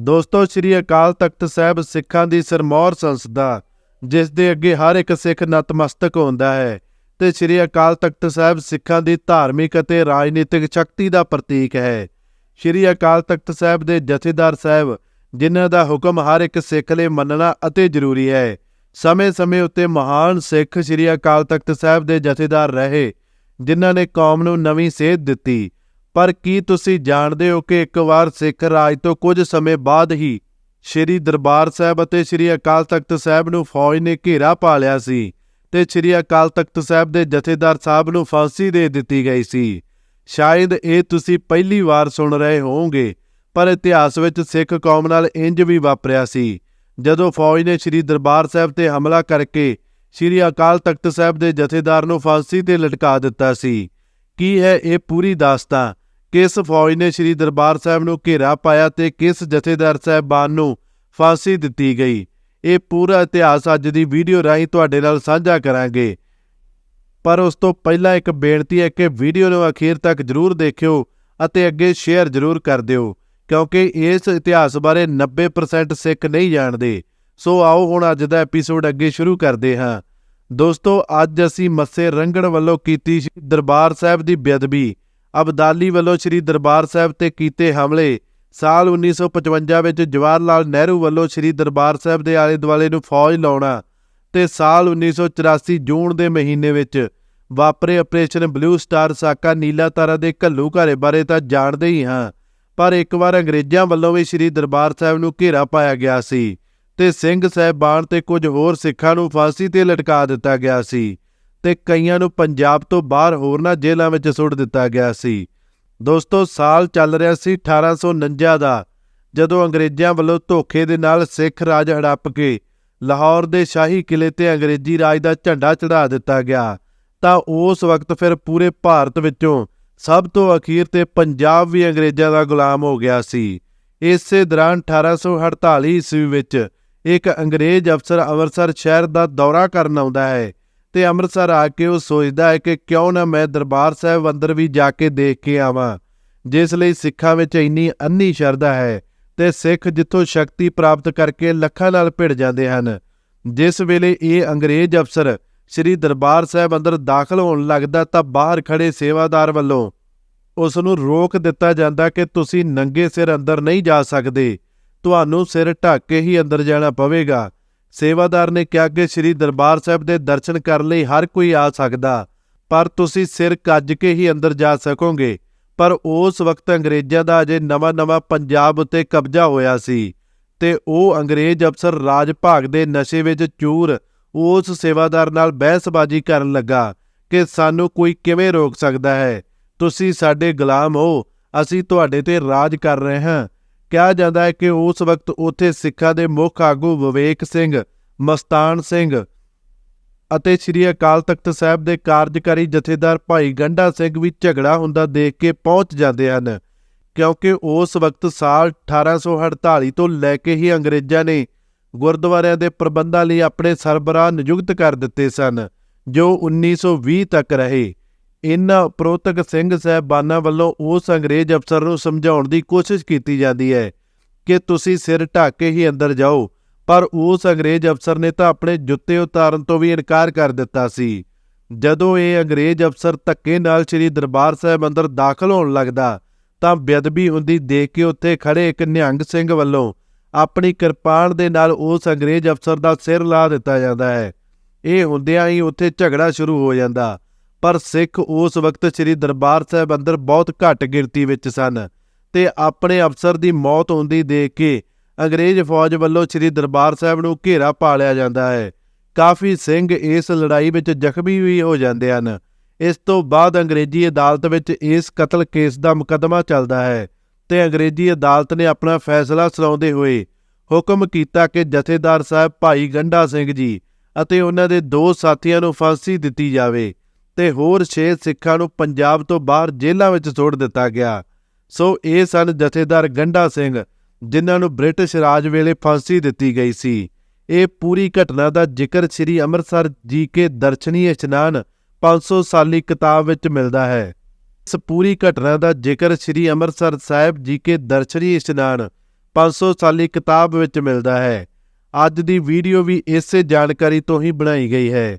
ਦੋਸਤੋ, ਸ੍ਰੀ ਅਕਾਲ ਤਖਤ ਸਾਹਿਬ ਸਿੱਖਾਂ ਦੀ ਸਰਮੌਰ ਸੰਸਥਾ ਜਿਸ ਦੇ ਅੱਗੇ ਹਰ ਇੱਕ ਸਿੱਖ ਨਤਮਸਤਕ ਹੁੰਦਾ ਹੈ ਤੇ ਸ੍ਰੀ ਅਕਾਲ ਤਖਤ ਸਾਹਿਬ ਸਿੱਖਾਂ ਦੀ ਧਾਰਮਿਕ ਅਤੇ ਰਾਜਨੀਤਿਕ ਸ਼ਕਤੀ ਦਾ ਪ੍ਰਤੀਕ ਹੈ। ਸ੍ਰੀ ਅਕਾਲ ਤਖਤ ਸਾਹਿਬ ਦੇ ਜਥੇਦਾਰ ਸਾਹਿਬ, ਜਿਨ੍ਹਾਂ ਦਾ ਹੁਕਮ ਹਰ ਇੱਕ ਸਿੱਖ ਲਈ ਮੰਨਣਾ ਅਤੇ ਜ਼ਰੂਰੀ ਹੈ, ਸਮੇਂ-ਸਮੇਂ ਉੱਤੇ ਮਹਾਨ ਸਿੱਖ ਸ੍ਰੀ ਅਕਾਲ ਤਖਤ ਸਾਹਿਬ ਦੇ ਜਥੇਦਾਰ ਰਹੇ, ਜਿਨ੍ਹਾਂ ਨੇ ਕੌਮ ਨੂੰ ਨਵੀਂ ਸੇਧ ਦਿੱਤੀ ਪਰ ਕੀ ਤੁਸੀਂ ਜਾਣਦੇ ਹੋ ਕਿ ਇੱਕ ਵਾਰ ਸਿੱਖ ਰਾਜ ਤੋਂ ਕੁਝ ਸਮੇਂ ਬਾਅਦ ਹੀ ਸ੍ਰੀ ਦਰਬਾਰ ਸਾਹਿਬ ਅਤੇ ਸ੍ਰੀ ਅਕਾਲ ਤਖਤ ਸਾਹਿਬ ਨੂੰ ਫੌਜ ਨੇ ਘੇਰਾ ਪਾ ਲਿਆ ਸੀ ਤੇ ਸ੍ਰੀ ਅਕਾਲ ਤਖਤ ਸਾਹਿਬ ਦੇ ਜਥੇਦਾਰ ਸਾਹਿਬ ਨੂੰ ਫਾਂਸੀ ਦੇ ਦਿੱਤੀ ਗਈ ਸੀ। ਸ਼ਾਇਦ ਇਹ ਤੁਸੀਂ ਪਹਿਲੀ ਵਾਰ ਸੁਣ ਰਹੇ ਹੋਵੋਗੇ, ਪਰ ਇਤਿਹਾਸ ਵਿੱਚ ਸਿੱਖ ਕੌਮ ਨਾਲ ਇੰਜ ਵੀ ਵਾਪਰਿਆ ਸੀ। ਜਦੋਂ ਫੌਜ ਨੇ ਸ੍ਰੀ ਦਰਬਾਰ ਸਾਹਿਬ ਤੇ ਹਮਲਾ ਕਰਕੇ ਸ੍ਰੀ ਅਕਾਲ ਤਖਤ ਸਾਹਿਬ ਦੇ ਜਥੇਦਾਰ ਨੂੰ ਫਾਂਸੀ ਤੇ ਲਟਕਾ ਦਿੱਤਾ ਸੀ, ਕੀ ਹੈ ਇਹ ਪੂਰੀ ਦਾਸਤਾਨ ਕਿਸ ਫੌਜ ਨੇ ਸ੍ਰੀ ਦਰਬਾਰ ਸਾਹਿਬ ਨੂੰ ਘੇਰਾ ਪਾਇਆ ਤੇ ਕਿਸ ਜਥੇਦਾਰ ਸਾਹਿਬਾਨ ਨੂੰ ਫਾਂਸੀ ਦਿੱਤੀ ਗਈ? ਇਹ ਪੂਰਾ ਇਤਿਹਾਸ ਅੱਜ ਦੀ ਵੀਡੀਓ ਰਾਹੀਂ ਤੁਹਾਡੇ ਨਾਲ ਸਾਂਝਾ ਕਰਾਂਗੇ। ਪਰ ਉਸ ਤੋਂ ਪਹਿਲਾਂ ਇੱਕ ਬੇਨਤੀ ਹੈ ਕਿ ਵੀਡੀਓ ਨੂੰ ਅਖੀਰ ਤੱਕ ਜਰੂਰ ਦੇਖਿਓ ਅਤੇ ਅੱਗੇ ਸ਼ੇਅਰ ਜਰੂਰ ਕਰ ਦਿਓ, ਕਿਉਂਕਿ ਇਸ ਇਤਿਹਾਸ ਬਾਰੇ 90% ਸਿੱਖ ਨਹੀਂ ਜਾਣਦੇ। ਸੋ ਆਓ ਹੁਣ ਅੱਜ ਦਾ ਐਪੀਸੋਡ ਅੱਗੇ ਸ਼ੁਰੂ ਕਰਦੇ ਹਾਂ। ਦੋਸਤੋ, ਅੱਜ ਅਸੀਂ ਮੱਸੇ ਰੰਗਣ ਵੱਲੋਂ ਕੀਤੀ ਦਰਬਾਰ ਸਾਹਿਬ ਦੀ ਬੇਅਦਬੀ। ਅਬਦਾਲੀ ਵੱਲੋਂ ਸ੍ਰੀ ਦਰਬਾਰ ਸਾਹਿਬ ਤੇ ਕੀਤੇ ਹਮਲੇ। ਸਾਲ 1955 ਵਿੱਚ ਜਵਾਹਰ ਲਾਲ ਨਹਿਰੂ ਵੱਲੋਂ ਸ੍ਰੀ ਦਰਬਾਰ ਸਾਹਿਬ ਦੇ ਆਲੇ ਦੁਆਲੇ ਨੂੰ ਫੌਜ ਲਾਉਣਾ ਤੇ ਸਾਲ 1984 ਜੂਨ ਦੇ ਮਹੀਨੇ ਵਿੱਚ ਵਾਪਰੇ ਆਪਰੇਸ਼ਨ ਬਲੂ ਸਟਾਰ ਸਾਕਾ ਨੀਲਾ ਤਾਰਾ ਦੇ ਘੱਲੂ ਘਾਰੇ ਬਾਰੇ ਤਾਂ ਜਾਣਦੇ ਹੀ ਹਾਂ, ਪਰ ਇੱਕ ਵਾਰ ਅੰਗਰੇਜ਼ਾਂ ਵੱਲੋਂ ਵੀ ਸ੍ਰੀ ਦਰਬਾਰ ਸਾਹਿਬ ਨੂੰ ਘੇਰਾ ਪਾਇਆ ਗਿਆ ਸੀ ਤੇ ਸਿੰਘ ਸਾਹਿਬਾਨ ਤੇ ਕੁਝ ਹੋਰ ਸਿੱਖਾਂ ਨੂੰ ਫਾਂਸੀ ਤੇ ਲਟਕਾ ਦਿੱਤਾ ਗਿਆ ਸੀ। ਤੇ ਕਈਆਂ ਨੂੰ ਪੰਜਾਬ ਤੋਂ ਬਾਹਰ ਹੋਰਨਾਂ ਜੇਲ੍ਹਾਂ ਵਿੱਚ ਸੁੱਟ ਦਿੱਤਾ ਗਿਆ ਸੀ। ਦੋਸਤੋ, ਸਾਲ ਚੱਲ ਰਿਹਾ ਸੀ 1849 ਦਾ, ਜਦੋਂ ਅੰਗਰੇਜ਼ਾਂ ਵੱਲੋਂ ਧੋਖੇ ਦੇ ਨਾਲ ਸਿੱਖ ਰਾਜ ਹੜੱਪ ਕੇ ਲਾਹੌਰ ਦੇ ਸ਼ਾਹੀ ਕਿਲੇ ਤੇ ਅੰਗਰੇਜ਼ੀ ਰਾਜ ਦਾ ਝੰਡਾ ਚੜ੍ਹਾ ਦਿੱਤਾ ਗਿਆ, ਤਾਂ ਉਸ ਵਕਤ ਫਿਰ ਪੂਰੇ ਭਾਰਤ ਵਿੱਚੋਂ ਸਭ ਤੋਂ ਅਖੀਰ ਤੇ ਪੰਜਾਬ ਵੀ ਅੰਗਰੇਜ਼ਾਂ ਦਾ ਗੁਲਾਮ ਹੋ ਗਿਆ ਸੀ। ਇਸੇ ਦੌਰਾਨ 1848 ਈਸਵੀ ਵਿੱਚ ਇੱਕ ਅੰਗਰੇਜ਼ ਅਫਸਰ ਅੰਮ੍ਰਿਤਸਰ ਸ਼ਹਿਰ ਦਾ ਦੌਰਾ ਕਰਨ ਆਉਂਦਾ ਹੈ ਤੇ ਅੰਮ੍ਰਿਤਸਰ ਆ ਕੇ ਉਹ ਸੋਚਦਾ ਹੈ ਕਿ ਕਿਉਂ ਨਾ ਮੈਂ ਦਰਬਾਰ ਸਾਹਿਬ ਅੰਦਰ ਵੀ ਜਾ ਕੇ ਦੇਖ ਕੇ ਆਵਾਂ, ਜਿਸ ਲਈ ਸਿੱਖਾਂ ਵਿੱਚ ਇੰਨੀ ਅੰਨੀ ਸ਼ਰਧਾ ਹੈ ਤੇ ਸਿੱਖ ਜਿੱਥੋਂ ਸ਼ਕਤੀ ਪ੍ਰਾਪਤ ਕਰਕੇ ਲੱਖਾਂ ਨਾਲ ਭਿੜ ਜਾਂਦੇ ਹਨ। ਜਿਸ ਵੇਲੇ ਇਹ ਅੰਗਰੇਜ਼ ਅਫਸਰ ਸ੍ਰੀ ਦਰਬਾਰ ਸਾਹਿਬ ਅੰਦਰ ਦਾਖਲ ਹੋਣ ਲੱਗਦਾ ਤਾਂ ਬਾਹਰ ਖੜੇ ਸੇਵਾਦਾਰ ਵੱਲੋਂ ਉਸ ਨੂੰ ਰੋਕ ਦਿੱਤਾ ਜਾਂਦਾ ਕਿ ਤੁਸੀਂ ਨੰਗੇ ਸਿਰ ਅੰਦਰ ਨਹੀਂ ਜਾ ਸਕਦੇ, ਤੁਹਾਨੂੰ ਸਿਰ ਢੱਕ ਕੇ ਹੀ ਅੰਦਰ ਜਾਣਾ ਪਵੇਗਾ। ਸੇਵਾਦਾਰ ਨੇ ਕਿਹਾ ਕਿ ਸ੍ਰੀ ਦਰਬਾਰ ਸਾਹਿਬ ਦੇ ਦਰਸ਼ਨ ਕਰਨ ਲਈ ਹਰ ਕੋਈ ਆ ਸਕਦਾ, ਪਰ ਤੁਸੀਂ ਸਿਰ ਕੱਜ ਕੇ ਹੀ ਅੰਦਰ ਜਾ ਸਕੋਗੇ। ਪਰ ਉਸ ਵਕਤ ਅੰਗਰੇਜ਼ਾਂ ਦਾ ਅਜੇ ਨਵਾਂ-ਨਵਾਂ ਪੰਜਾਬ ਉੱਤੇ ਕਬਜ਼ਾ ਹੋਇਆ ਸੀ ਤੇ ਉਹ ਅੰਗਰੇਜ਼ ਅਫਸਰ ਰਾਜ ਭਾਗ ਦੇ ਨਸ਼ੇ ਵਿੱਚ ਚੂਰ ਉਸ ਸੇਵਾਦਾਰ ਨਾਲ ਬਹਿਸਬਾਜ਼ੀ ਕਰਨ ਲੱਗਾ ਕਿ ਸਾਨੂੰ ਕੋਈ ਕਿਵੇਂ ਰੋਕ ਸਕਦਾ ਹੈ। ਤੁਸੀਂ ਸਾਡੇ ਗੁਲਾਮ ਹੋ, ਅਸੀਂ ਤੁਹਾਡੇ ਤੇ ਰਾਜ ਕਰ ਰਹੇ ਹਾਂ। ਕਿਹਾ ਜਾਂਦਾ ਹੈ ਕਿ ਉਸ ਵਕਤ ਉੱਥੇ ਸਿੱਖਾਂ ਦੇ ਮੁੱਖ ਆਗੂ ਵਿਵੇਕ ਸਿੰਘ, ਮਸਤਾਨ ਸਿੰਘ ਅਤੇ ਸ੍ਰੀ ਅਕਾਲ ਤਖਤ ਸਾਹਿਬ ਦੇ ਕਾਰਜਕਾਰੀ ਜਥੇਦਾਰ ਭਾਈ ਗੰਡਾ ਸਿੰਘ ਵੀ ਝਗੜਾ ਹੁੰਦਾ ਦੇਖ ਕੇ ਪਹੁੰਚ ਜਾਂਦੇ ਹਨ, ਕਿਉਂਕਿ ਉਸ ਵਕਤ ਸਾਲ 1848 ਤੋਂ ਲੈ ਕੇ ਹੀ ਅੰਗਰੇਜ਼ਾਂ ਨੇ ਗੁਰਦੁਆਰਿਆਂ ਦੇ ਪ੍ਰਬੰਧਾਂ ਲਈ ਆਪਣੇ ਸਰਬਰਾਹ ਨਿਯੁਕਤ ਕਰ ਦਿੱਤੇ ਸਨ, ਜੋ 1920 ਤੱਕ ਰਹੇ। ਇਨ੍ਹਾਂ ਉਪਰੋਕਤ ਸਿੰਘ ਸਾਹਿਬਾਨਾਂ ਵੱਲੋਂ ਉਸ ਅੰਗਰੇਜ਼ ਅਫਸਰ ਨੂੰ ਸਮਝਾਉਣ ਦੀ ਕੋਸ਼ਿਸ਼ ਕੀਤੀ ਜਾਂਦੀ ਹੈ ਕਿ ਤੁਸੀਂ ਸਿਰ ਢੱਕ ਕੇ ਹੀ ਅੰਦਰ ਜਾਓ, ਪਰ ਉਸ ਅੰਗਰੇਜ਼ ਅਫਸਰ ਨੇ ਤਾਂ ਆਪਣੇ ਜੁੱਤੇ ਉਤਾਰਨ ਤੋਂ ਵੀ ਇਨਕਾਰ ਕਰ ਦਿੱਤਾ ਸੀ। ਜਦੋਂ ਇਹ ਅੰਗਰੇਜ਼ ਅਫਸਰ ਧੱਕੇ ਨਾਲ ਸ੍ਰੀ ਦਰਬਾਰ ਸਾਹਿਬ ਅੰਦਰ ਦਾਖਲ ਹੋਣ ਲੱਗਦਾ, ਤਾਂ ਬੇਅਦਬੀ ਹੁੰਦੀ ਦੇਖ ਕੇ ਉੱਥੇ ਖੜੇ ਇੱਕ ਨਿਹੰਗ ਸਿੰਘ ਵੱਲੋਂ ਆਪਣੀ ਕਿਰਪਾਨ ਦੇ ਨਾਲ ਉਸ ਅੰਗਰੇਜ਼ ਅਫਸਰ ਦਾ ਸਿਰ ਲਾ ਦਿੱਤਾ ਜਾਂਦਾ ਹੈ। ਇਹ ਹੁੰਦਿਆਂ ਹੀ ਉੱਥੇ ਝਗੜਾ ਸ਼ੁਰੂ ਹੋ ਜਾਂਦਾ। ਪਰ ਸਿੱਖ ਉਸ ਵਕਤ ਸ੍ਰੀ ਦਰਬਾਰ ਸਾਹਿਬ ਅੰਦਰ ਬਹੁਤ ਘੱਟ ਗਿਣਤੀ ਵਿੱਚ ਸਨ ਤੇ ਆਪਣੇ ਅਫਸਰ ਦੀ ਮੌਤ ਹੁੰਦੀ ਦੇਖ ਕੇ ਅੰਗਰੇਜ਼ ਫੌਜ ਵੱਲੋਂ ਸ੍ਰੀ ਦਰਬਾਰ ਸਾਹਿਬ ਨੂੰ ਘੇਰਾ ਪਾ ਲਿਆ ਜਾਂਦਾ ਹੈ। ਕਾਫੀ ਸਿੰਘ ਇਸ ਲੜਾਈ ਵਿੱਚ ਜ਼ਖਮੀ ਵੀ ਹੋ ਜਾਂਦੇ ਹਨ। ਇਸ ਤੋਂ ਬਾਅਦ ਅੰਗਰੇਜ਼ੀ ਅਦਾਲਤ ਵਿੱਚ ਇਸ ਕਤਲ ਕੇਸ ਦਾ ਮੁਕੱਦਮਾ ਚੱਲਦਾ ਹੈ ਤੇ ਅੰਗਰੇਜ਼ੀ ਅਦਾਲਤ ਨੇ ਆਪਣਾ ਫੈਸਲਾ ਸੁਣਾਉਂਦੇ ਹੋਏ ਹੁਕਮ ਕੀਤਾ ਕਿ ਜਥੇਦਾਰ ਸਾਹਿਬ ਭਾਈ ਗੰਡਾ ਸਿੰਘ ਜੀ ਅਤੇ ਉਹਨਾਂ ਦੇ ਦੋ ਸਾਥੀਆਂ ਨੂੰ ਫਾਂਸੀ ਦਿੱਤੀ ਜਾਵੇ। ਤੇ ਹੋਰ 6 ਸਿੱਖਾਂ ਨੂੰ ਪੰਜਾਬ ਤੋਂ ਬਾਹਰ ਜੇਲ੍ਹਾਂ ਵਿੱਚ ਸੁੱਟ ਦਿੱਤਾ ਗਿਆ। ਸੋ ਇਹ ਸਨ ਜਥੇਦਾਰ ਗੰਡਾ ਸਿੰਘ, ਜਿਨ੍ਹਾਂ ਨੂੰ ਬ੍ਰਿਟਿਸ਼ ਰਾਜ ਵੇਲੇ ਫਾਂਸੀ ਦਿੱਤੀ ਗਈ ਸੀ। ਇਹ ਪੂਰੀ ਘਟਨਾ ਦਾ ਜ਼ਿਕਰ ਸ੍ਰੀ ਅੰਮ੍ਰਿਤਸਰ ਜੀ ਕੇ ਦਰਸ਼ਨੀ ਇਸ਼ਨਾਨ 500 ਸਾਲੀ ਕਿਤਾਬ ਵਿੱਚ ਮਿਲਦਾ ਹੈ। ਇਸ ਪੂਰੀ ਘਟਨਾ ਦਾ ਜ਼ਿਕਰ ਸ੍ਰੀ ਅੰਮ੍ਰਿਤਸਰ ਸਾਹਿਬ ਜੀ ਕੇ ਦਰਸ਼ਨੀ ਇਸ਼ਨਾਨ 500 ਸਾਲੀ ਕਿਤਾਬ ਵਿੱਚ ਮਿਲਦਾ ਹੈ। ਅੱਜ ਦੀ ਵੀਡੀਓ ਵੀ ਇਸੇ ਜਾਣਕਾਰੀ ਤੋਂ ਹੀ ਬਣਾਈ ਗਈ ਹੈ।